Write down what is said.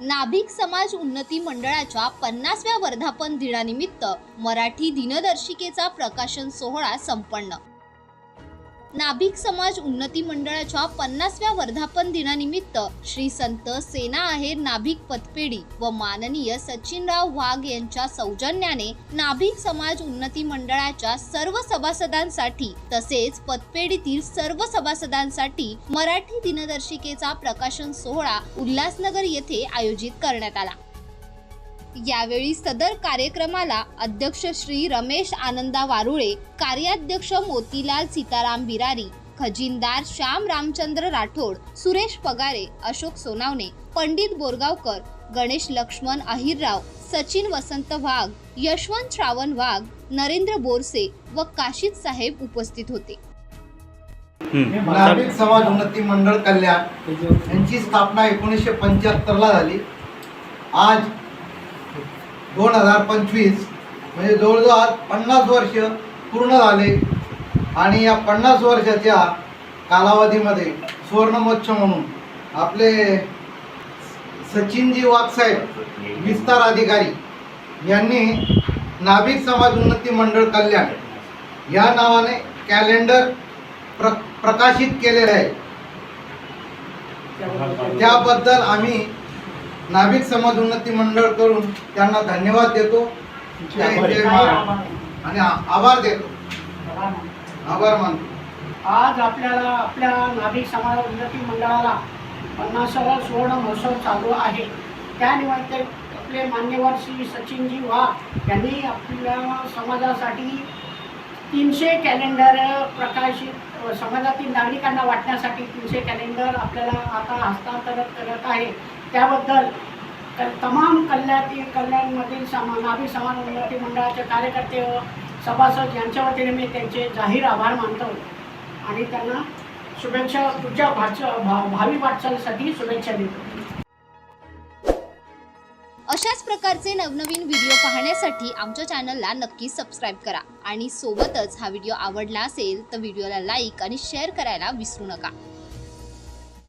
नाभिक समाज उन्नती मंडळाच्या पन्नासव्या वर्धापन दिनानिमित्त मराठी दिनदर्शिकेचा प्रकाशन सोहळा संपन्न. नाभिक समाज उन्नती मंडळाच्या पन्नासव्या वर्धापन दिनानिमित्त श्री संत सेना आहेर नाभिक पतपेढी व माननीय सचिनराव वाघ यांच्या सौजन्याने नाभिक समाज उन्नती मंडळाच्या सर्व सभासदांसाठी तसेच पतपेढीतील सर्व सभासदांसाठी मराठी दिनदर्शिकेचा प्रकाशन सोहळा उल्हासनगर येथे आयोजित करण्यात आला. यावेळी सदर कार्यक्रमाला अध्यक्ष श्री रमेश आनंदा वारुळे कार्याध्यक्ष मोतीलाल सीताराम बिरारी खजिनदार श्याम रामचंद्र राठोड सुरेश पगारे अशोक सोनावणे पंडित बोरगावकर गणेश लक्ष्मण अहिरराव सचिन वसंत वाघ यशवंत श्रावण वाघ नरेंद्र बोरसे व काशीद साहेब उपस्थित होते. नागरिक समाज उन्नती मंडळ कल्याण यांची स्थापना एकोणीसशे पंच्याहत्तरला झाली आज दोन हजार पंचवीस म्हणजे जवळजवळ आज पन्नास वर्ष पूर्ण झाले. आणि या पन्नास वर्षाच्या कालावधीमध्ये सुवर्णमोच्छ म्हणून आपले सचिनजी वाघसाहेब विस्तार अधिकारी यांनी नाभिक समाज उन्नती मंडळ कल्याण या नावाने कॅलेंडर प्र प्रकाशित केलेलं आहे. त्याबद्दल आम्ही नाभिक समाज उन्नती मंडळ करून त्यांना धन्यवाद देतो. आणि आभार देतो. आभार मानतो. आज आपल्याला आपल्या नाभिक समाज उन्नती मंडळाला पन्नासावा सुवर्ण महोत्सव चालू आहे. त्यानिमित्त आपले मान्यवर श्री सचिनजी वाघ यांनी आपल्या समाजासाठी तीनशे कॅलेंडर प्रकाशित समाजातील नागरिकांना वाटण्यासाठी तीनशे कॅलेंडर आपल्याला आता हस्तांतरित करत आहे. त्याबद्दल तर तमाम कल्याणातील कल्याणमधील समा नाभिक समान उन्नती मंडळाचे कार्यकर्ते व सभासद यांच्या वतीने मी त्यांचे जाहीर आभार मानतो. आणि त्यांना शुभेच्छा पुढच्या भाच भा- भावी वाटचालीसाठी शुभेच्छा देतो. अशाच प्रकारचे नवनवीन व्हिडिओ पाहण्यासाठी आमच्या चॅनलला नक्की सबस्क्राईब करा. आणि सोबतच हा व्हिडिओ आवडला असेल तर व्हिडिओला लाईक आणि शेअर करायला विसरू नका.